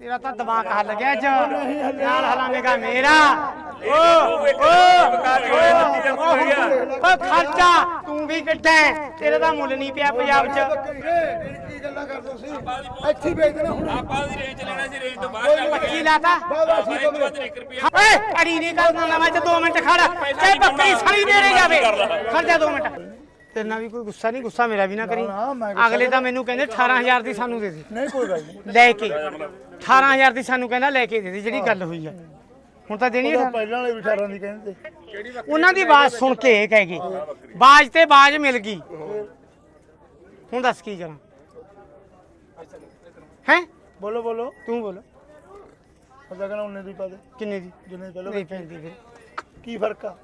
ਤੇਰਾ ਤਾਂ ਦਿਮਾਗ ਹੱਲ ਗਿਆ ਅੱਜ। ਨਾਲ ਹਲਾਵੇਂਗਾ ਮੇਰਾ। ਓ ਓ ਓ ਖਰਚਾ ਤੂੰ ਵੀ ਕਿੱਡਾ ਹੈ? ਤੇਰੇ ਦਾ ਮੁੱਲ ਨਹੀਂ ਪਿਆ ਪੰਜਾਬ 'ਚ। ਕੀ ਗੱਲਾਂ ਕਰਦੇ ਸੀ। ਇੱਥੇ ਵੇਚ ਦੇਣਾ ਹੁਣ। ਆਪਾਂ ਦੀ ਰੇਂਜ ਲੈਣਾ ਸੀ ਰੇਂਜ ਤੋਂ ਬਾਹਰ ਚੱਲ ਪੱਚੀ ਲਾਤਾ। ਬਾਬਾ ਸੀ ਤੋਂ ਵੱਧ ਇੱਕ ਰੁਪਿਆ। ਓਏ ਅੜੀ ਨਹੀਂ ਕਰਨਾ ਨਾ ਮੈਂ 2 ਮਿੰਟ ਖੜ। ਚਾਹੇ ਬੱਕਰੀ ਸਣੀ ਦੇਣੇ ਜਾਵੇ। ਖੜ ਜਾ 2 ਮਿੰਟ। ਤੇਰੇ ਨਾਲ ਵੀ ਕੋਈ ਗੁੱਸਾ ਨਹੀਂ ਗੁੱਸਾ ਮੇਰਾ ਵੀ ਨਾ ਕਰੀ। ਨਾ, ਮੈਂ ਗੁੱਸਾ ਅਗਲੇ ਤਾਂ ਮੈਨੂੰ ਕਹਿੰਦੇ 18000 ਦੀ ਸਾਨੂੰ ਦੇ ਦੇ। ਨਹੀਂ ਕੋਈ ਗੱਲ ਨਹੀਂ। ਲੈ ਕੇ। 18000 ਦੀ ਸਾਨੂੰ ਕਹਿੰਦਾ ਲੈ ਕੇ ਦੇ ਦੇ ਜਿਹੜੀ ਗੱਲ ਹੋਈ ਆ। ਹੁਣ ਤਾਂ ਦੇਣੀ ਉਹਦਾ ਹੈ ਪਹਿਲਾਂ ਵਾਲੇ ਵਿਚਾਰਾਂ ਦੀ ਕਹਿੰਦੇ। ਉਹਨਾਂ ਦੀ ਆਵਾਜ਼ ਸੁਣ ਕੇ ਇਹ ਕਹਿ ਗਏ। ਬਾਜ ਤੇ ਬਾਜ ਮਿਲ ਗਈ। ਹੁਣ ਦੱਸ ਕੀ ਕਰਾਂ। ਹੈ? ਬੋਲੋ ਬੋਲੋ। ਤੂੰ ਬੋਲ। ਅਸਾਂ ਕਹਿੰਦਾ ਉਹਨੇ ਦੀ ਪਾ ਦੇ। ਕਿੰਨੇ ਦੀ? ਜਿੰਨੇ ਪਹਿਲਾਂ ਨਹੀਂ ਪੈਂਦੀ ਫਿਰ। ਕੀ ਫ਼ਰਕ ਆ?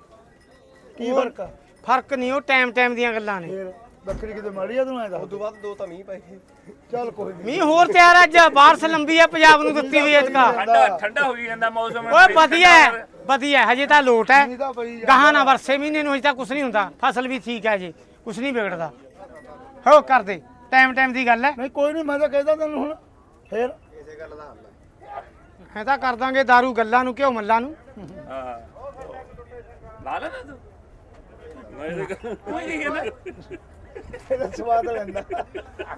ਕੀ ਫ਼ਰਕ ਆ? ਫ਼ਰਕ ਨਹੀਂ ਉਹ ਟਾਈਮ ਟਾਈਮ ਦੀਆਂ ਗੱਲਾਂ ਨੇ। ਫੇਰ ਬੱਕਰੀ ਕਿਤੇ ਮਾੜੀ ਆ ਤੂੰ ਐ ਦੱਸ ਉਦੋਂ ਬਾਅਦ ਦੋ ਤਾਂ ਮੀਂਹ ਪੈ ਗਏ। ਚੱਲ ਕੋਈ ਨਹੀਂ ਮੀਂਹ ਹੋਰ ਤਿਆਰ ਅੱਜ ਬਾਰਿਸ਼ ਲੰਬੀ ਆ ਪੰਜਾਬ ਨੂੰ ਦਿੱਤੀ ਹੋਈ ਐਤਕਾ ਠੰਡਾ ਠੰਡਾ ਹੋਈ ਜਾਂਦਾ ਮੌਸਮ। ਓਏ ਵਧੀਆ ਹੈ ਵਧੀਆ ਹੈ, ਹਜੇ ਤਾਂ ਲੋਟ ਹੈ। ਮੀਂਹ ਤਾਂ ਪਈ ਜਾਂਦਾ। ਗਾਹਾਂ ਨਾ ਵਰਸੇ ਮਹੀਨੇ ਨੂੰ ਹਜੇ ਤਾਂ ਕੁਝ ਨਹੀਂ ਹੁੰਦਾ। ਫਸਲ ਵੀ ਠੀਕ ਹੈ ਜੀ ਕੁਝ ਨਹੀਂ ਵਿਗੜਦਾ। ਹੋ ਕਰਦੇ ਟਾਈਮ ਟਾਈਮ ਦੀ ਗੱਲ ਹੈ। ਨਹੀਂ ਕੋਈ ਨਹੀਂ ਮੈਂ ਤਾਂ ਕਹਿੰਦਾ ਤੈਨੂੰ ਹੁਣ। ਫੇਰ। ਹੈ ਤਾਂ ਕਰ ਦਾਂਗੇ दारू ਗੱਲਾਂ ਨੂੰ ਘਿਓ ਮੱਲਾਂ ਨੂੰ। ਹਾਂ। ਲਾ ਲੈਣਾ ਤੂੰ ਮੈਂ ਇਹ ਕੋਈ ਨਹੀਂ ਕਹਿੰਦਾ ਇਹਦਾ ਸਵਾਦ ਲੈਂਦਾ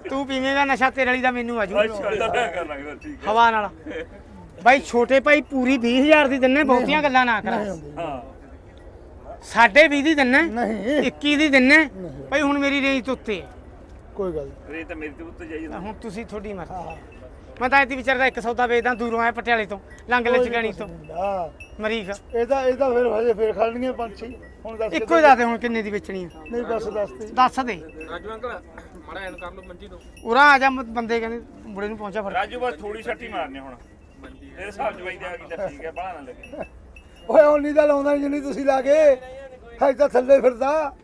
ਤੂੰ ਪੀਵੇਂਗਾ ਨਸ਼ਾ ਤੇਰੇ ਵਾਲੀ ਦਾ ਮੈਨੂੰ ਆਜੂ ਹਵਾ ਨਾਲ। ਬਾਈ ਛੋਟੇ ਭਾਈ ਪੂਰੀ 20000 ਦੀ ਦਿੰਨੇ ਬਹੁਤੀਆਂ ਗੱਲਾਂ ਨਾ ਕਰ। ਹਾਂ। ਸਾਡੇ 20 ਦੀ ਦਿੰਨੇ ਨਹੀਂ। 21 ਦੀ ਦਿੰਨੇ। ਭਾਈ ਹੁਣ ਮੇਰੀ ਰੇਂਜ ਤੋਂ ਉੱਤੇ ਹੈ। ਕੋਈ ਗੱਲ ਰੇ ਤਾਂ ਮੇਰੇ ਤੇ ਉੱਤੇ ਜਾਈਦਾ ਤਾਂ ਹੁਣ ਤੁਸੀਂ ਤੁਹਾਡੀ ਮਰਜ਼ੀ। ਮੈਂ ਤਾਂ ਇੱਥੇ ਵਿਚਾਰਦਾ ਇੱਕ ਸੌਦਾ ਵੇਚਦਾ ਦੂਰੋਂ ਆਇਆ ਪਟਿਆਲੇ ਤੋਂ ਲੰਗ ਲਚਗਣੀ ਤੋਂ। ਹਾਂ ਮਰੀਕ ਇਹਦਾ ਇਹਦਾ ਫਿਰ ਹਜੇ ਫੇਰ ਖੜਨੀਆਂ ਪੰਛੀ ਹੁਣ ਦੱਸ ਇੱਕੋ ਹੀ ਦੱਸ ਦੇ ਹੁਣ ਕਿੰਨੇ ਦੀ ਵੇਚਣੀ ਹੈ ਨਹੀਂ ਬਸ ਦੱਸ ਦੇ। ਦੱਸ ਦੇ। ਰਾਜੂ ਅੰਕਲ ਮਾੜਾ ਐਨ ਕਰ ਲਓ ਮੰਜੀ ਤੋਂ। ਉਰਾ ਆ ਜਾ ਮ- ਬੰਦੇ ਕਹਿੰਦੇ ਬੁੜੇ ਨੂੰ ਪਹੁੰਚਾ ਫੜ ਰਾਜੂ ਬਸ ਥੋੜੀ ਛੱਟੀ ਮਾਰਨੀ ਹੁਣ। ਇਹ ਹਿਸਾਬ ਚ ਬਾਈ ਆ ਗਈ ਤਾਂ ਠੀਕ ਹੈ ਬਾਹਰ ਨਾ ਲੱਗੇ। ਓਏ ਉਨੀ ਦਾ ਲਾਉਂਦਾ ਨੀ ਜਿੰਨੀ ਤੁਸੀਂ ਲਾ ਕੇ ਹੈ ਤਾਂ ਥੱਲੇ ਫਿਰਦਾ।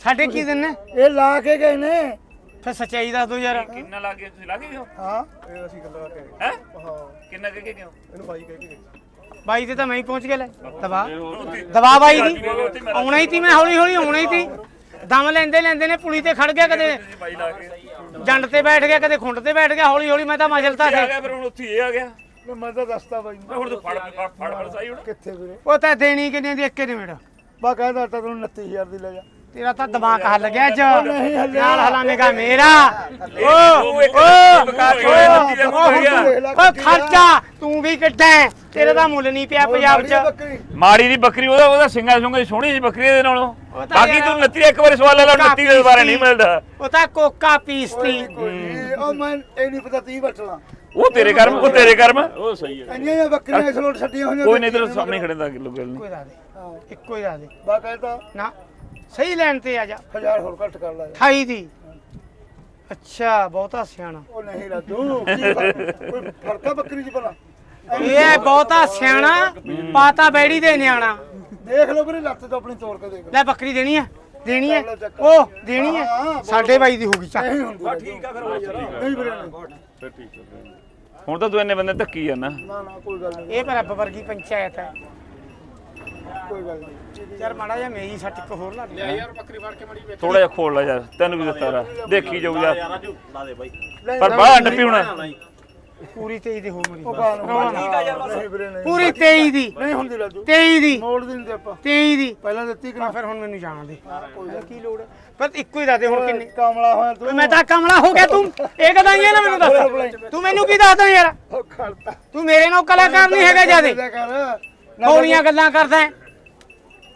ਸਾਡੇ ਕੀ ਦਿੰਨੇ ਇਹ ਲਾ ਕੇ ਗਏ ਨੇ। ਫਿਰ ਸੱਚਾਈ ਦੱਸ ਦੋ ਯਾਰ। ਕਿੰਨਾ ਲੱਗੇ ਤੁਸੀਂ ਲੱਗੇ ਹੋ? ਹਾਂ। ਹੈ? ਕਿੰਨਾ ਕਹਿ ਕੇ ਕਿਉਂ ਬਾਈ ਤੇ ਤਾਂ ਮੈਂ ਹੀ ਪਹੁੰਚ ਗਿਆ ਲੈ। ਦਬਾ। ਦਬਾ ਬਾਈ ਦੀ। ਆਉਣਾ ਹੀ ਤੀ ਮੈਂ ਹੌਲੀ ਹੌਲੀ ਆਉਣਾ ਹੀ ਤੀ ਦਮ ਲੈਂਦੇ ਲੈਂਦੇ ਨੇ ਪੁਲੀ ਤੇ ਖੜ ਗਿਆ ਕਦੇ। ਬਾਈ ਜੰਡ ਤੇ ਬੈਠ ਗਿਆ ਕਦੇ ਖੁੰਡ ਤੇ ਬੈਠ ਗਿਆ ਹੌਲੀ ਹੌਲੀ ਮੈਂ ਤਾਂ ਮਜਲਤਾ ਆ ਸੀ ਗਿਆ ਫਿਰ ਹੁਣ ਉੱਥੇ ਇਹ ਆ ਗਿਆ। ਮੈਂ ਮੈਂ ਤਾਂ ਦੱਸਤਾ ਬਾਈ ਹੁਣ ਤੂੰ ਫੜ ਫੜ ਫੜ ਫੜ ਸਾਈ ਹੁਣ। ਕਿੱਥੇ ਵੀਰੇ? ਉਹ ਤਾਂ ਦੇਣੀ ਕਿੰਨੇ ਦੀ ਇੱਕੇ ਦੇ ਮਿੰਟ ਬਾ ਕਹਿੰਦਾ ਤਾਂ ਤੈਨੂੰ 29000 ਦੀ ਲੈ ਜਾ। ਤੇਰਾ ਤਾਂ ਦਿਮਾਗ ਹੱਲ ਗਿਆ ਅੱਜ। ਨਾਲ ਹਲਾਵੇਂਗਾ ਮੇਰਾ। ਓ ਓ ਖਰਚਾ ਤੂੰ ਵੀ ਕਿੱਡਾ ਹੈ? ਤੇਰੇ ਦਾ ਮੁੱਲ ਨਹੀਂ ਪਿਆ ਪੰਜਾਬ 'ਚ। ਮਾੜੀ ਦੀ ਬੱਕਰੀ ਉਹਦਾ ਉਹਦਾ ਸਿੰਘਾ ਸੁੰਗਾ ਸੋਹਣੀ ਸੀ ਬੱਕਰੀ ਦੇ ਨਾਲੋਂ। ਤਾਂ ਬਾਕੀ ਤੂੰ ਨੱਤੀ ਇੱਕ ਵਾਰੀ ਸਵਾਲ ਲੈ ਲਾ ਨੱਤੀ ਦੇ ਦੁਬਾਰਾ ਨਹੀਂ ਮਿਲਦਾ। ਉਹ ਤਾਂ ਕੋਕਾ ਪੀਸਤੀ। ਕੋਈ ਉਹ ਮੈਂ ਇਹ ਨਹੀਂ ਪਤਾ 30 ਬਟਲਾ। ਉਹ ਤੇਰੇ ਕਰਮ ਉਹ ਤੇਰੇ ਕਰਮ। ਉਹ ਸਹੀ ਹੈ। ਇੰਨੀਆਂ ਜਿਹੀਆਂ ਬੱਕਰੀਆਂ ਇਸ ਲੋਟ ਛੱਡੀਆਂ ਹੋਈਆਂ ਕੋਈ ਨਹੀਂ ਤੇਰੇ ਸਾਹਮਣੇ ਖੜੇ ਦਾ ਕਿਲੋ ਗੱਲ ਨਹੀਂ। ਹੀ ਦੱਸ ਦੇ। ਇੱਕੋ ਹੀ ਦੱਸ ਦੇ। ਬਾ ਕਹਿੰਦਾ ਨਾ। ਸਹੀ ਲੈਣ ਤੇ ਆ ਜਾ। ਹਜ਼ਾਰ ਹੋਰ ਘੱਟ ਕਰ ਲੈ। 28 ਦੀ। ਅੱਛਾ ਬਹੁਤਾ ਸਿਆਣਾ। ਉਹ ਨਹੀਂ ਰਾਜੂ ਕੀ ਫਰਕ- ਕੋਈ ਫ਼ਰਕ ਆ ਬੱਕਰੀ 'ਚ ਭਲਾ? ਇਹ ਹੈ ਬਹੁਤਾ ਸਿਆਣਾ ਪਾਤਾ ਬੈੜੀ ਦੇ ਨਿਆਣਾ। ਦੇਖ ਲਓ ਵੀਰੇ ਲੱਤ ਤੋਂ ਆਪਣੀ ਤੋੜ ਕੇ ਦੇਖ ਲਓ। ਲੈ ਬੱਕਰੀ ਦੇਣੀ ਹੈ ਦੇਣੀ ਹੈ ਉਹ ਦੇਣੀ ਹੈ ਸਾਡੇ ਬਾਈ ਦੀ ਹੋਗੀ ਚੱਲ ਨਹੀਂ ਹੁੰਦੀ ਠੀਕ ਆ ਫਿਰ ਨਹੀਂ ਵੀਰੇ ਨਹੀਂ। ਹੁਣ ਤਾਂ ਤੂੰ ਇੰਨੇ ਬੰਦੇ ਧੱਕੀ ਜਾਂਦਾ। ਨਾ ਨਾ ਕੋਈ ਗੱਲ ਨਹੀਂ। ਇਹ ਪਰ ਰੱਬ ਵਰਗੀ ਪੰਚਾਇਤ ਹੈ ਕੋਈ ਗੱਲ ਨਹੀਂ। ਯਾਰ ਮਾੜਾ ਜਿਹਾ ਮੇਰੀ ਸੱਟ ਇੱਕ ਹੋਰ ਲਾ ਦੇ ਯਾਰ ਬੱਕਰੀ ਫੜ ਕੇ ਮੜੀ ਵੇਖ ਥੋੜਾ ਜਿਹਾ ਖੋਲ ਲੈ ਯਾਰ ਤੈਨੂੰ ਵੀ ਦਿੱਤਾ ਰਾ ਦੇਖੀ ਜਾਊ ਯਾਰ। ਪਰ ਬਾਹਰ ਡੱਪੀ ਹੋਣਾ। ਪੂਰੀ 23 ਦੀ ਹੋ ਮੇਰੀ। ਠੀਕ ਆ ਯਾਰ ਪੂਰੀ 23 ਦੀ। ਨਹੀਂ ਹੁੰਦੀ ਰਾਜੂ। 23 ਦੀ। ਮੋੜ ਦੀ ਨਹੀਂ ਆਪਾਂ। 23 ਦੀ। ਪਹਿਲਾਂ ਦਿੱਤੀ ਕਿ ਨਾ ਫਿਰ ਹੁਣ ਮੈਨੂੰ ਜਾਣ ਦੇ। ਕੀ ਲੋੜ? ਪਰ ਇੱਕੋ ਹੀ ਦੱਸ ਹੁਣ ਕਿੰਨੇ ਕਾਮਲਾ ਹੋਇਆ ਤੂੰ। ਮੈਂ ਤਾਂ ਕਮਲਾ ਹੋ ਗਿਆ ਤੂੰ। ਇਹ ਕਦਾਂ ਹੀ ਹੈ ਨਾ ਮੈਨੂੰ ਦੱਸ। ਤੂੰ ਮੈਨੂੰ ਕੀ ਦੱਸਦਾ ਯਾਰ? ਉਹ ਖੜਤਾ। ਤੂੰ ਮੇਰੇ ਨਾਲ ਕਲਾਕਾਰ ਨਹੀਂ ਹੈਗਾ ਜਿਆਦੇ। ਥੋੜੀਆਂ ਗੱਲਾਂ ਕਰਦਾ।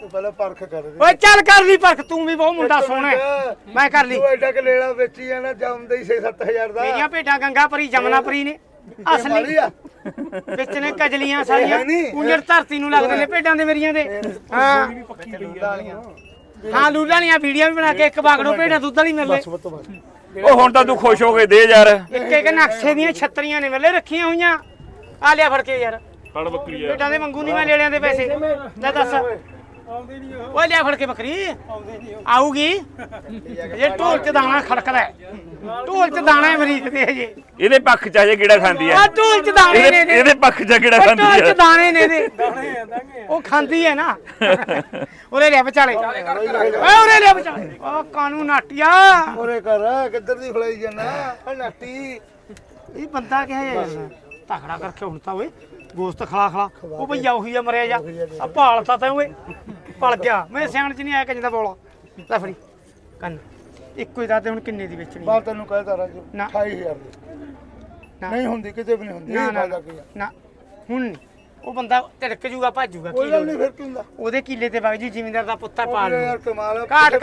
ਤੂੰ ਪਹਿਲਾਂ ਪਰਖ ਕਰ ਦੇ। ਓਏ ਚੱਲ ਕਰ ਲਈ ਪਰਖ ਤੂੰ ਵੀ ਬਹੁਤ ਮੁੰਡਾ ਸੋਹਣਾ ਹੈ। ਮੈਂ ਕਰ ਲਈ। ਤੂੰ ਐਡਾ ਕਿ ਲੇਲਾ ਵੇਚੀ ਆ ਨਾ ਜੰਮਦੇ ਹੀ 6-7000 ਦਾ। ਮੇਰੀਆਂ ਭੇਡਾਂ ਗੰਗਾ ਪਰੀ ਜਮਨਾ ਪਰੀ ਨੇ। ਅਸਲੀ ਆ। ਵਿੱਚ ਨੇ ਕਜਲੀਆਂ ਸਾਰੀਆਂ। ਹੈ ਨੀ। ਕੁੰਜੜ ਧਰਤੀ ਨੂੰ ਲੱਗਦੇ ਨੇ ਭੇਡਾਂ ਦੇ ਮੇਰੀਆਂ ਦੇ। ਹਾਂ। ਹਾਂ ਲੂਲਾਂ ਵਾਲੀਆਂ ਵੀਡੀਓ ਵੀ ਬਣਾ ਕੇ ਇੱਕ ਬਾਗੜੋ ਭੇਡਾਂ ਦੁੱਧ ਵਾਲੀ ਬਸ ਉਹ ਹੁਣ ਤਾਂ ਤੂੰ ਖੁਸ਼ ਹੋ ਕੇ ਦੇ ਯਾਰ। ਇੱਕ ਇੱਕ ਨਕਸ਼ੇ ਦੀਆਂ ਛੱਤਰੀਆਂ ਨੇ ਮਿਲੇ ਰੱਖੀਆਂ ਹੋਈਆਂ। ਆ ਲਿਆ ਫੜ ਕੇ ਯਾਰ। ਫੜ ਬੱਕਰੀ ਭੇਡਾਂ ਦੇ ਮੰਗੂ ਨਹੀਂ ਮੈਂ ਲੈਣਿਆਂ ਦੇ ਪੈਸੇ। ਲੈ ਦੱਸ। ਓਏ ਲਿਆ ਫੜ ਕੇ ਬੱਕਰੀ। ਆਊਗੀ। ਜੇ ਢੋਲ ਚ ਦਾਣਾ ਖੜਕਦਾ ਹੈ। ਢੋਲ ਚ ਦਾਣਾ ਹੈ ਮਰੀਕ ਦੇ ਜੇ ਇਹਦੇ ਪੱਖ ਚ ਕਿਹੜਾ ਖਾਂਦੀ ਆ ਆ ਢੋਲ ਚ ਦਾਣੇ ਨੇ ਇਹਦੇ। ਇਹਦੇ ਇਹਦੇ ਪੱਖ ਚ ਕਿਹੜਾ ਓਏ ਖਾਂਦੀ ਢੋਲ ਚ ਆ ਦਾਣੇ ਨੇ ਇਹਦੇ। ਉਹ ਖਾਂਦੀ ਹੈ ਨਾ। ਉਰੇ ਲੈ ਵਿਚਾਲੇ। ਓਏ ਉਰੇ ਲੈ ਵਿਚਾਲੇ। ਓ ਕਾਨੂੰ ਨਾਟਿਆ। ਉਰੇ ਕਰ ਕਿੱਧਰ ਦੀ ਫਲਾਈ ਜਾਣਾ ਓ ਨਾਟੀ। ਇਹ ਬੰਦਾ ਕਿਹਾ ਯਾਰ ਤਖੜਾ ਕਰਕੇ ਹੁਣ ਤਾਂ ਓਏ ਗੋਸਤ ਖਲਾ ਖਲਾ। ਉਹ ਭਈਆ ਉਹੀ ਆ ਮਰਿਆ ਜਾ। ਆ ਭਾਲਤਾ ਤੈਂ ਓਏ। ਪਲ ਗਿਆ। ਮੈਂ ਸਿਆਣ ਚ ਨਹੀਂ ਆਇਆ ਕੰਜ ਦਾ ਬੋਲਾ। ਲੈ ਫੜੀ। ਕੰਨ। ਇੱਕੋ ਹੀ ਦਾਤੇ ਹੁਣ ਕਿੰਨੇ ਦੀ ਵੇਚਣੀ ਮੈਂ ਤੈਨੂੰ ਕਹਿਦਾ ਰਾਜੂ ਨਾ। 28000 ਦੀ। ਨਾ। ਨਹੀਂ ਹੁੰਦੀ ਕਿਤੇ ਵੀ ਨਹੀਂ ਹੁੰਦੀ ਨਾ। ਹੁਣ ਨੀ। ਉਹ ਬੰਦਾ ਧੜਕ ਜੂਗਾ ਭੱਜੂਗਾ ਕੋਈ ਗੱਲ ਨਹੀਂ ਫਿਰ ਕੀ ਹੁੰਦਾ? ਉਹਦੇ ਕੀਲੇ ਤੇ ਵਗ ਜੀ ਜ਼ਿਮੀਂਦਾਰ ਦਾ ਪੁੱਤਰ ਪਾਲ ਉਹ ਯਾਰ ਕਮਾਲ ਆ ਘਾਟ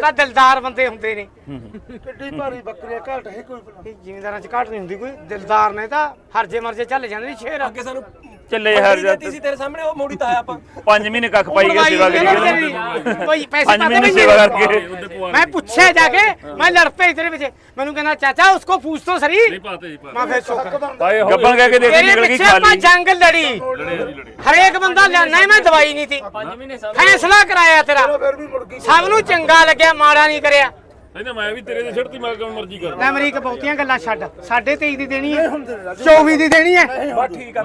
ਦਾ ਦਿਲਦਾਰ ਬੰਦੇ ਹੁੰਦੇ ਨੇ। ਕਿੱਡੀ ਭਾਰੀ ਬੱਕਰੀ ਘਾਟ ਹੈ ਕੋਈ ਭਲਾ। ਜ਼ਿਮੀਂਦਾਰਾਂ 'ਚ ਘਾਟ ਨਹੀਂ ਹੁੰਦੀ ਕੋਈ ਦਿਲਦਾਰ ਨੇ ਤਾਂ ਹਰਜੇ ਮਰਜੇ ਚੱਲ ਜਾਂਦੇ ਨੇ ਸ਼ੇਰ। ਅੱਗੇ ਸਾਨੂੰ ਚੱਲੇ ਹਰ ਬੱਕਰੀ ਦਿੱਤੀ ਤੇਰੇ ਸਾਹਮਣੇ ਉਹ ਮੋੜੀ ਤਾਂ ਆਪਾਂ। 5 ਮਹੀਨੇ ਕੱਖ ਪਾਈ ਗਿਆ ਸੇਵਾ ਕਰੀ ਗਏ। ਪੈਸੇ ਪੰਜ ਪਾਤੇ ਮਹੀਨੇ ਸੇਵਾ ਕਰਕੇ। ਮੈਂ ਪੁੱਛਿਆ ਜਾ ਕੇ ਮੈਂ ਲੜ ਪਈ ਤੇਰੇ ਵਿੱਚ ਮੈਨੂੰ ਕਹਿੰਦਾ ਚਾਚਾ ਉਸ ਉਸਕੋ ਪੂਛ ਤੋ ਸਰੀ। ਮੈਂ ਫੇਰ ਸੁੱਖ। ਭਾਈ ਗੱਬਣ ਕਹਿ ਕੇ ਦੇਖ ਨਿਕਲ ਗਈ ਖਾਲੀ ਆਪਾਂ ਜੰਗ ਲੜੀ। ਲੜੇ ਹਰੇਕ ਬੰਦਾ ਲੈਣਾ ਮੈਂ ਦਵਾਈ ਨਹੀਂ ਤੀ ਫੈਸਲਾ ਕਰਾਇਆ ਤੇਰਾ। ਸਭ ਨੂੰ ਚੰਗਾ ਲੱਗਿਆ ਮਾੜਾ ਨਹੀਂ ਕਰਿਆ। ਨਹੀਂ ਤਾਂ ਮੈਂ ਵੀ ਤੇਰੇ ਦੇ ਛੱਡਤੀ ਮੈਂ ਕਿਉਂ ਮਰਜ਼ੀ ਕਰ? ਲੈ ਅਮਰੀਕ ਬਹੁਤੀਆਂ ਗੱਲਾਂ ਛੱਡ। 23.5 ਦੀ ਦੇਣੀ ਹੈ। ਹੁੰਦੇ ਨੇ ਰਾਜੂ। 24 ਦੀ ਦੇਣੀ ਹੈ। ਬਸ ਠੀਕ ਆ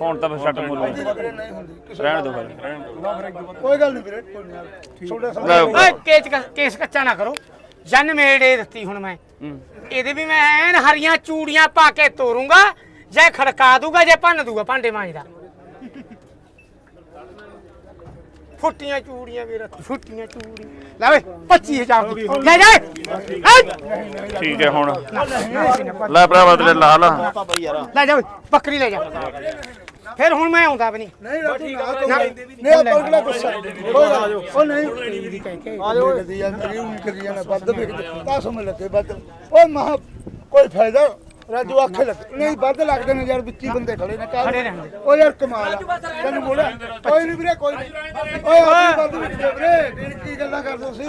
ਹੁਣ ਤਾਂ ਫਿਰ ਛੱਟ ਮੁੱਲ ਰਹਿਣ ਦੋ ਫਿਰ। ਕੋਈ ਗੱਲ ਨਹੀਂ ਵੀਰੇ ਕੋਈ ਨਹੀਂ। ਓਏ ਕੇਸ ਕੇਸ ਕੱਚਾ ਨਾ ਕਰੋ। ਜਨ ਮੇੜੇ ਦਿੱਤੀ ਹੁਣ ਮੈਂ। ਇਹਦੇ ਵੀ ਮੈਂ ਐਨ ਹਰੀਆਂ ਚੂੜੀਆਂ ਪਾ ਕੇ ਤੋਰੂੰਗਾ। ਜੇ ਖੜਕਾ ਦੂਗਾ ਜੇ ਭੰਨ ਦੂਗਾ ਭਾਂਡੇ ਮਾਂਜਦਾ। ਫੁੱਟੀਆਂ ਚੂੜੀਆਂ ਵੀ ਰੱਖ ਫੁੱਟੀਆਂ ਚੂੜੀਆਂ। ਲੈ ਓਏ 25000 ਦੀ। ਲੈ ਜਾ। ਠੀਕ ਹੈ ਹੁਣ। ਲੈ ਭਰਾਵਾ ਤੇਰੇ ਲਾ ਲਾ। ਲੈ ਜਾ ਓਏ ਬੱਕਰੀ ਲੈ ਜਾ। ਫਿਰ ਹੁਣ ਮੈਂ ਆਉਂਦਾ ਵੀ ਨਹੀਂ। ਨਹੀਂ ਨਾ ਤੂੰ ਨਹੀਂ। ਆਪਾਂ ਕਿਹੜਾ ਗੁੱਸਾ ਕੋਈ ਗੱਲ ਉਹ ਨਹੀਂ। ਆ ਜਾਓ ਕਦੀ ਯਾਰ ਮੇਰੀ ਉਂ ਕਰੀ ਜਾਣਾ ਵੱਧ ਵੇਖਦੇ ਤਾਂ ਸਮਝ ਲੱਗੇ ਵੱਧ। ਓਏ ਮਹਾ ਕੋਈ ਫਾਇਦਾ? ਰਾਜੂ ਆਖੇ ਲੱਗ ਨਹੀਂ ਵੱਧ ਲੱਗਦੇ ਨੇ ਯਾਰ ਵਿੱਚੀ ਬੰਦੇ ਖੜੇ ਨੇ ਕਾਹ ਖੜੇ ਰਹਿੰਦੇ। ਓ ਯਾਰ ਕਮਾਲ ਆ। ਤੈਨੂੰ ਬੋਲਿਆ ਕੋਈ ਨਹੀਂ ਵੀਰੇ ਕੋਈ ਨਹੀਂ ਓਏ ਆਪਣੀ ਵੱਧ ਵਿਕਦੇ ਵੀਰੇ ਵੀਰ ਕੀ ਗੱਲਾਂ ਕਰਦੇ ਤੁਸੀਂ?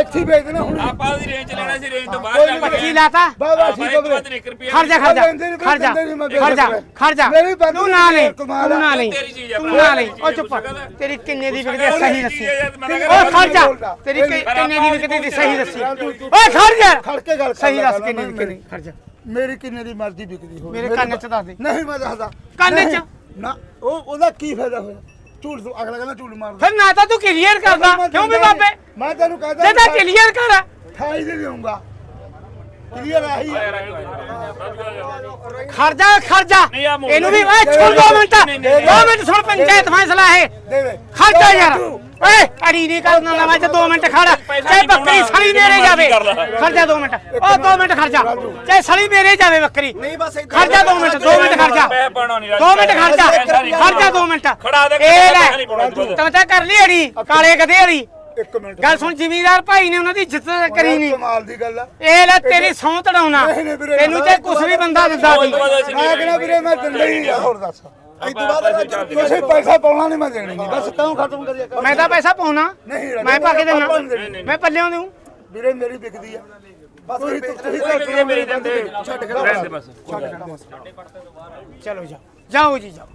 ਇੱਥੇ ਵੇਚਦੇ ਨੇ ਹੁਣ। ਆਪਾਂ ਦੀ ਰੇਂਜ ਲੈਣਾ ਸੀ ਰੇਂਜ ਤੋਂ ਕੋਈ ਨੀ, ਪੱਚੀ ਲਾਤਾ? ਬਾਬਾ ਠੀਕ ਹੈ ਵੀਰੇ। ਖੜ ਜਾ ਖੜ ਜਾ ਖੜ ਜਾ ਖੜ ਜਾ ਖੜ ਜਾ। ਮੇਰੀ ਬੰਦ ਤੂੰ ਨਾ ਲਈ ਤੂੰ। ਨਾ ਲਈ ਤੇਰੀ ਚੀਜ਼ ਆ, ਤੂੰ ਨਾ ਉਹ ਚੀਜ਼ ਚੁੱਪ ਤੇਰੀ ਕਿੰਨੇ ਦੀ ਵਿਕਦੀ ਸਹੀ ਦੱਸੀ। ਖੜ ਜਾ। ਤੇਰੀ ਕਿੰਨੇ ਦੀ ਵਿਕਦੀ ਦੀ ਸਹੀ ਦੱਸੀ। ਖੜ ਜਾ। ਖੜ ਕੇ ਗੱਲ ਕਰ ਸਹੀ ਲੈ ਦੱਸ ਕਿੰਨੇ ਦੀ ਕਿੰਨੀ ਖੜ ਜਾ। ਮੇਰੀ ਕਿੰਨੇ ਦੀ ਮਰਜ਼ੀ ਵਿਕਦੀ ਹੋਵੇ। ਮੇਰੇ ਕੰਨ ਚ ਦੱਸ ਦੇ। ਨਹੀਂ ਮੈਂ ਦੱਸਦਾ। ਕੰਨ ਚ? ਨਾ ਉਹ ਉਹਦਾ ਕੀ ਫਾਇਦਾ ਹੋਇਆ? ਝੂਠ ਤੂੰ ਅਗਲਾ ਕਹਿੰਦਾ ਝੂਠ ਮਾਰਦਾ ਫਿਰ ਨਾ ਤਾਂ ਤੂੰ ਕਲੀਅਰ ਕਰਦਾ। ਕਿਉਂ ਵੀ ਬਾਬੇ। ਮੈਂ ਤੈਨੂੰ ਕਹਦਾ ਜੇ ਤਾਂ ਕਲੀਅਰ ਕਰ। ਠਾਈ ਦੇ ਦੇਊਂਗਾ। ਕਲੀਅਰ ਆਹੀ ਆ। ਖੜ ਜਾ ਖੜ ਜਾ ਨਹੀਂ, ਆਹ ਮੋੜ ਇਹਨੂੰ ਵੀ ਓਏ ਛੋੜ ਦੇ। ਮਿੰਟ। ਦੋ ਮਿੰਟ ਸੁਣ ਪੰਚਾਇਤ ਫੈਸਲਾ ਹੈ ਦੇ ਦੇ। ਖੜ ਜਾ ਯਾਰ। ਓਏ ਅੜੀ ਨਹੀਂ ਕਰਨਾ ਨਾ ਮੈਂ ਤੇ 2 ਮਿੰਟ ਖੜ। ਚਾਹੇ ਬੱਕਰੀ ਸਲੀ ਮੇਰੇ ਜਾਵੇ। ਖੜ ਜਾ 2 ਮਿੰਟ। ਓ 2 ਮਿੰਟ। ਖੜ ਜਾ। ਚਾਹੇ ਸਲੀ ਮੇਰੇ ਜਾਵੇ ਬੱਕਰੀ। ਨਹੀਂ ਬਸ ਖੜ ਜਾ 2 ਮਿੰਟ 2 ਮਿੰਟ ਖੜ ਜਾ। ਮੈਂ ਪਾਣਾ ਨਹੀਂ 2 ਮਿੰਟ ਖੜ ਜਾ। ਖੜ ਜਾ 2 ਮਿੰਟ। ਖੜਾ ਦੇ ਨਹੀਂ। ਤੂੰ ਤਾਂ ਕਰ ਲਈ ਅੜੀ ਕਾਲੇ ਇੱਕ ਮਿੰਟ। ਗੱਲ ਸੁਣ ਜ਼ਿਮੀਦਾਰ ਭਾਈ ਨੇ ਉਹਨਾਂ ਦੀ ਇੱਜ਼ਤ ਕਰੀ ਨਹੀਂ ਕਮਾਲ ਦੀ ਗੱਲ ਆ। ਇਹ ਲੈ ਤੇਰੀ ਸੌਂ ਤੜਾਉਣਾ। ਨਹੀਂ, ਨਹੀਂ ਤੈਨੂੰ ਤੇ ਕੁਛ ਵੀ ਬੰਦਾ ਦਿੰਦਾ ਸੀ। ਮੈਂ ਕਿਹਾ ਵੀਰੇ ਮੈਂ ਦਿੰਦਾ ਹੀ ਨਹੀਂ ਹੋਰ ਦੱਸ। ਇਸ ਤੋਂ ਬਾਅਦ ਰਾਜੂ ਤੁਸੀਂ ਪੈਸਾ ਪਾਉਣਾ ਨਹੀਂ ਮੈਂ ਦੇਣੀ। ਨਹੀਂ ਬਸ ਕਿਉਂ ਖਤਮ ਕਰੀਏ ਕੰਮ? ਮੈਂ ਤਾਂ ਪੈਸਾ ਪਾਉਣਾ। ਨਹੀਂ ਮੈਂ ਪਾ ਕੇ ਦੇਣਾ। ਮੈਂ ਪੱਲਿਓਂ ਦੇਉਂ ਵੀਰੇ ਮੇਰੀ ਵਿਕਦੀ ਆ। ਬਸ ਤੁਸੀਂ ਤੁਸੀਂ ਮੇਰੇ ਮੇਰੇ ਦਿੰਦੇ ਛੱਡ ਕੇ ਰਹਿਣ ਦੇ ਬਸ। ਚਲੋ ਜਾਓ ਜਾਓ ਜੀ ਜਾਓ।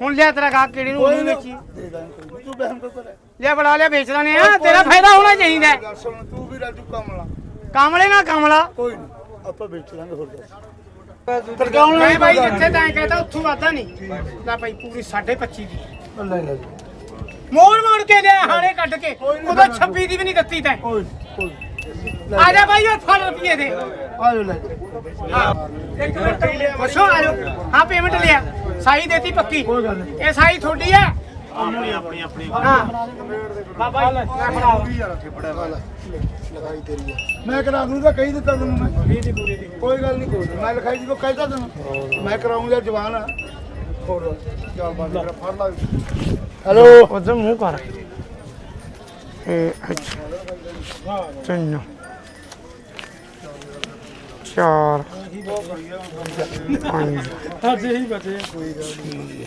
ਹੁਣ ਲਿਆ ਤੇਰਾ ਗਾਹਕ ਕਿਹੜੀ ਨੂੰ ਉਹਨੂੰ ਵੇਚੀ। ਦੇ ਦਾਂ ਕੋਈ ਤੂੰ ਬਹਿਮ ਕੋ ਕਰੇ ਲਿਆ ਬੜਾ ਲਿਆ ਵੇਚ ਲੈਣੇ ਆ ਤੇਰਾ ਫਾਇਦਾ ਹੋਣਾ ਚਾਹੀਦਾ। ਤੂੰ ਵੀ ਰਾਜੂ ਕਮਲਾ। ਕਾਮਲੇ ਨਾ ਕਾਮਲਾ। ਕੋਈ ਨਹੀਂ ਆਪਾਂ ਵੇਚ ਲਾਂਗੇ ਹੋਰ ਦੱਸ। ਤੜਕਾਉਣ ਮੈਂ ਭਾਈ ਜਿੱਥੇ ਤਾਂ ਕਹਿੰਦਾ ਉੱਥੋਂ ਵਾਦਾ ਨਹੀਂ। ਲੈ ਭਾਈ ਪੂਰੀ 25 ਦੀ। ਲੈ ਲੈ ਮੋੜ ਮੋੜ ਕੇ ਲਿਆ ਹਾਲੇ ਕੱਢ ਕੇ। ਉਦੋਂ 26 ਦੀ ਵੀ ਨਹੀਂ ਦਿੱਤੀ ਤੈਂ। ਆ ਜਾ ਭਾਈ ਉਹ ਫੜ ਰੁਪਏ ਦੇ। ਆਇਓ ਲੈ ਹਾਂ। ਇੱਕ ਮਿੰਟ ਪੁੱਛੋ ਆ ਜਾਓ। ਹਾਂ ਪੇਮੈਂਟ ਲਿਆ। ਸਾਈ ਦੇਤੀ ਪੱਕੀ। ਨਹੀਂ। ਇਹ ਸਾਈ ਤੁਹਾਡੀ ਹੈ ਆਪਣੀ ਆਪਣੀ ਆਪਣੀ। ਬਾਬਾ ਜੀ। ਲਗਾਈ ਤੇਰੀ ਆ ਮੈਂ ਕਰਾ ਦੂੰ ਤਾਂ ਕਹੀ ਦਿੱਤਾ ਤੈਨੂੰ ਮੈਂ। ਕੋਈ ਗੱਲ ਨਹੀਂ ਕੋਈ ਮੈਂ ਲਿਖਾਈ ਜਦੋਂ ਕਹਿਤਾ ਤੈਨੂੰ। ਮੈਂ ਕਰਾਉਂਗਾ ਜਵਾਨ ਆ। ਹੋਰ ਚੱਲ ਬੰਦ ਕਰ ਫੜ ਲਾ। ਹੈਲੋ। ਉਧਰ ਮੂੰਹ ਕਰ। ਇਹ ਅੱਛਾ। ਤਿੰਨ ਚਾਰ। ਪੰਜ ਅੱਜ ਹੀ ਬਚੇ ਕੋਈ ਗੱਲ ਨਹੀਂ।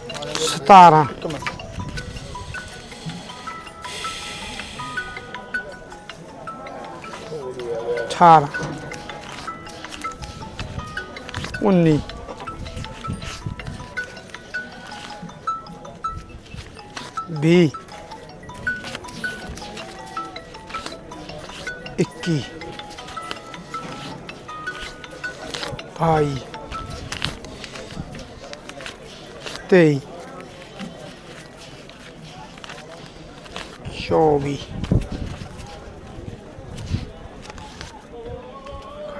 17 18 19 20 21 22 23 ਚੌਵੀ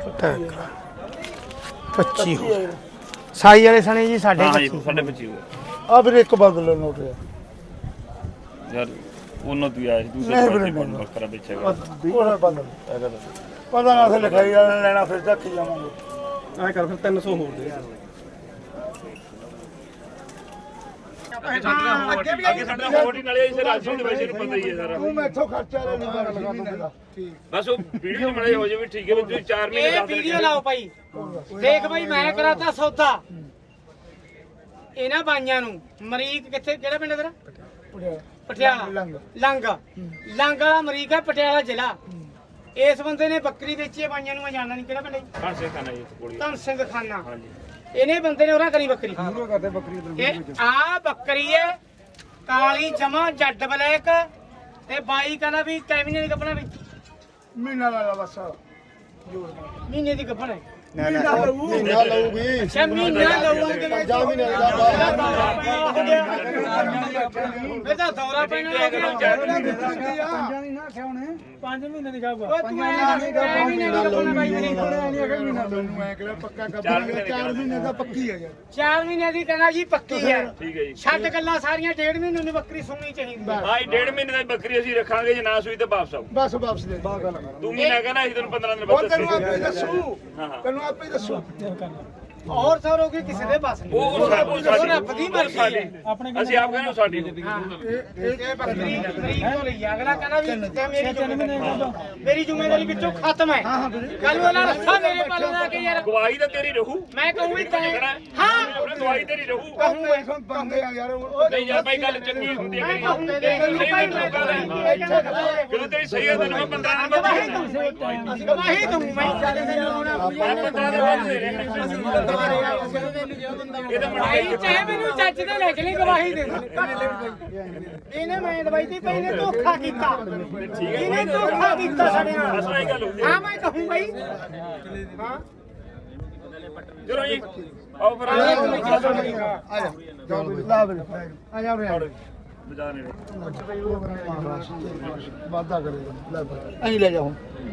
ਘਟਾ ਕਰ 25 ਹੋ ਗਿਆ। ਸਾਈ ਵਾਲੇ ਸਣੇ ਜੀ ਸਾਡੇ ਹਾਂ ਜੀ 25 ਸਾਡੇ ਬੱਚੀ ਹੋਏ ਆ ਵੀਰੇ ਇੱਕ ਬਦਲ ਨੋਟ ਹੈ ਯਾਰ ਉਹਨਾਂ ਦੀ ਆਇਆ ਸੀ ਦੂਸਰੇ ਨਹੀਂ ਪਾਸੇ ਵੀਰੇ, ਨਹੀਂ। ਬੱਕਰਾ ਵੇਚੇਗਾ ਕੋਲ ਬਦਲ ਪਤਾ ਨਾ ਸੇ ਲਿਖਾਈ ਵਾਲਾ ਲੈਣਾ ਫਿਰ ਚੱਕੀ ਜਾਵਾਂਗੇ। ਐ ਕਰ ਫਿਰ 300 ਹੋਰ ਦੇ। ਅੱਗੇ ਵੀ ਅੱਗੇ ਸਾਡੇ ਹੋਰ ਹੀ ਨਾਲੇ ਇਸੇ ਰਾਜੂ ਦੇ ਵੈਸੇ ਨੂੰ ਪਤਾ ਹੀ ਹੈ ਸਾਰਾ। ਤੂੰ ਮੈਥੋਂ ਖਰਚਾ ਲੈ ਲੂਗਾ ਲਗਾ ਦੂੰਗਾ ਬਸ ਉਹ ਵੀਡੀਓ ਚ ਮੜੇ ਹੋ ਜਾਵੇ ਠੀਕ ਹੈ ਵੀ ਤੁਸੀਂ 4 ਮਹੀਨੇ ਇਹ ਦੱਸ ਦਿਨ ਵੀਡੀਓ ਲਾਓ ਭਾਈ। ਦੇਖ ਭਾਈ ਮੈਂ ਕਰਾਤਾ ਸੌਦਾ। ਇਹਨਾਂ ਬਾਈਆਂ ਨੂੰ। ਮਰੀਕ ਕਿੱਥੇ ਕਿਹੜਾ ਪਿੰਡ ਹੈ ਤੇਰਾ? ਪਟਿਆਲਾ। ਲੰਗ। ਲੰਗ। ਲੰਗ ਵਾਲਾ ਮਰੀਕ ਹੈ ਪਟਿਆਲਾ ਜ਼ਿਲ੍ਹਾ। ਇਸ ਬੰਦੇ ਨੇ ਬੱਕਰੀ ਵੇਚੀ ਹੈ ਬਾਈਆਂ ਨੂੰ ਮੈਂ ਜਾਣਦਾ ਨਹੀਂ ਕਿਹੜਾ ਪਿੰਡ ਹੈ ਹਾਂ ਸੇ ਖਾਣਾ ਜੀ ਕੋਲੀ ਧਨ ਸਿੰਘ ਖਾਨਾ। ਹਾਂਜੀ। ਇਹਨੇ ਬੰਦੇ ਨੇ ਉਹਨਾਂ ਕਰੀ ਬੱਕਰੀ। ਇਹ ਆ ਬੱਕਰੀ ਹੈ ਕਾਲੀ ਜਮਾ ਜੱਡ ਬਲੈਕ। ਤੇ ਬਾਈ ਕਹਿੰਦਾ ਵੀ ਕੈ ਮਹੀਨੇ ਦੀ ਕੱਪਣਾ ਵੀ? ਮਹੀਨਾ ਵਾਲਾ ਬਸ। ਮਹੀਨੇ ਦੀ ਕੱਪਣਾ ਹੈ। ਮਹੀਨਾ ਲਊਗੀ। ਅੱਛਾ ਮਹੀਨਾ ਲਊਗੇ। ਪੰਜਾਹ ਮਹੀਨੇ ਮੈਂ ਤਾਂ ਦੌਰਾ ਪੈਣ ਲੱਗ ਗਿਆ। ਪੰਜ ਮਹੀਨੇ ਦੀ ਖਾਊਗਾ ਓਏ ਤੂੰ ਐ ਕੈ ਮਹੀਨੇ ਦੀ ਕੱਪਣਾ ਬਾਈ ਮੇਰੀ ਮੈਨੂੰ ਐ ਕਿਹੜਾ ਪੱਕਾ ਕੱਪੜਾ ਚਾਰ ਮਹੀਨੇ ਦਾ ਪੱਕੀ ਹੈ ਯਾਰ। ਚਾਰ ਮਹੀਨੇ ਦੀ ਕਹਿੰਦਾ ਜੀ ਪੱਕੀ ਹੈ ਠੀਕ ਹੈ ਜੀ। ਛੱਡ ਗੱਲਾਂ ਸਾਰੀਆਂ ਡੇਢ ਮਹੀਨੇ ਨੂੰ ਬੱਕਰੀ ਸੁਣਨੀ ਚਾਹੀਦੀ ਹਾਂ। ਇਹ ਡੇਢ ਮਹੀਨੇ ਦੀ ਬੱਕਰੀ ਅਸੀਂ ਰੱਖਾਂਗੇ ਜੇ ਨਾ ਸੂਈ ਤਾਂ ਵਾਪਸ ਆਓ ਬਸ ਵਾਪਸ ਦੇ ਤੂੰ ਮਹੀਨਾ ਕਹਿੰਦਾ ਅਸੀਂ ਤੈਨੂੰ 15 ਦਿਨ ਬਾਅਦ ਤੈਨੂੰ ਆਪੇ ਦੱਸੇ। ਦੱਸੂ ਹਾਂ। ਹਾਂ ਤੈਨੂੰ ਆਪੇ ਦੱਸੂ ਔਰ ਸੌਰੋਗੇ ਕਿਸੇ ਦੇ ਬਸ ਨਹੀਂ? ਉਹ ਉਹ ਸਾਡੀ ਰੱਬ ਦੀ ਮਰਜ਼ੀ ਹੈ। ਅਸੀਂ ਆਪ ਕਹਿੰਦੇ ਸਾਡੀ ਹਾਂ। ਇਹ ਬੱਕਰੀ ਮਰੀਕ ਤੋਂ ਲਈ। ਅਗਲਾ ਕਹਿੰਦਾ ਵੀ ਤੇ ਮੇਰੀ ਜ਼ਿੰਮੇਵਾਰੀ ਮੇਰੀ ਜ਼ਿੰਮੇਵਾਰੀ ਵਿੱਚੋਂ ਖਤਮ ਹੈ। ਕੱਲ ਨੂੰ ਉਹਨਾਂ ਰੱਖਾ ਮੇਰੇ ਪੱਲੇ ਲਾ ਕੇ ਯਾਰ। ਗਵਾਹੀ ਤਾਂ ਤੇਰੀ ਰਹੂ। ਮੈਂ ਕਹੂੰ ਵੀ ਤੈਂ ਹਾਂ। ਹਾਂ। ਗਵਾਹੀ ਤੇਰੀ ਰਹੂ। ਕਹੂੰ ਮੈਂ ਦੇਖੋ ਬੰਦੇ ਆ ਯਾਰ ਨਹੀਂ ਯਾਰ ਭਾਈ ਗੱਲ ਚੰਗੀ ਹੁੰਦੀ ਹੈ ਇਹ ਜਦੋਂ ਤੇਰੀ ਸਹੀ ਹੈ ਤੈਨੂੰ ਮੈਂ 15 ਦਿਨ ਗਵਾਹੀ ਦੂੰ ਮੈਂ ਮੈਂ 15 ਦਿਨ ਬਾਅਦ ਦੇ ਰਿਹਾ ਭਾਈ ਚਾਹੇ ਮੈਨੂੰ ਚੱਜ ਦੇ ਲੈ ਚਲੀ ਗਵਾਹੀ ਦੇ ਇਹਨੇ ਮੈਂ ਦਵਾਈ ਦੀ ਪਈ ਨੇ ਧੋਖਾ ਕੀਤਾ ਇਹਨੇ ਧੋਖਾ ਕੀਤਾ ਸਾਡੇ ਨਾਲ ਹਾਂ ਮੈਂ ਕਹੂੰ ਭਾਈ ਹਾਂ ਚਲੋ ਜੀ ਆਓ ਫਿਰ ਆ ਜਾ ਲਾ ਵੀਰੇ ਆ ਜਾ ਬਜਾ ਨੇ ਵਾਦਾ ਕਰੇਗਾ ਲੈ ਅਹੀਂ ਲੈ ਜਾ ਹੁਣ